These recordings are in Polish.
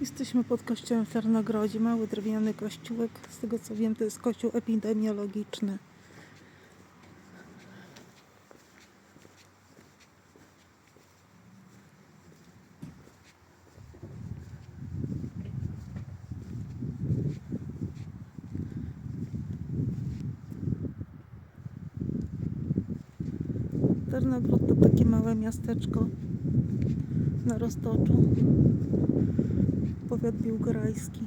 Jesteśmy pod kościołem w Tarnogrodzie. Mały drewniany kościółek. Z tego co wiem, to jest kościół epidemiologiczny. Tarnogród to takie małe miasteczko na Roztoczu. Powiat biłgorajski.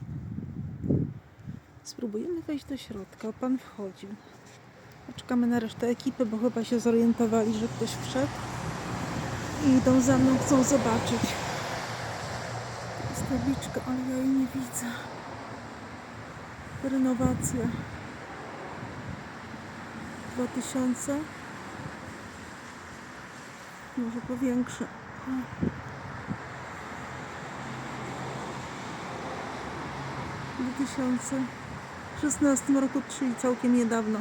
Spróbujemy wejść do środka. Pan wchodził. Poczekamy na resztę ekipy, bo chyba się zorientowali, że ktoś wszedł. I idą za mną, chcą zobaczyć. Jest tabliczka, ale ja jej nie widzę. Renowacja. 2000. Może powiększę. W 2016 roku, czyli całkiem niedawno.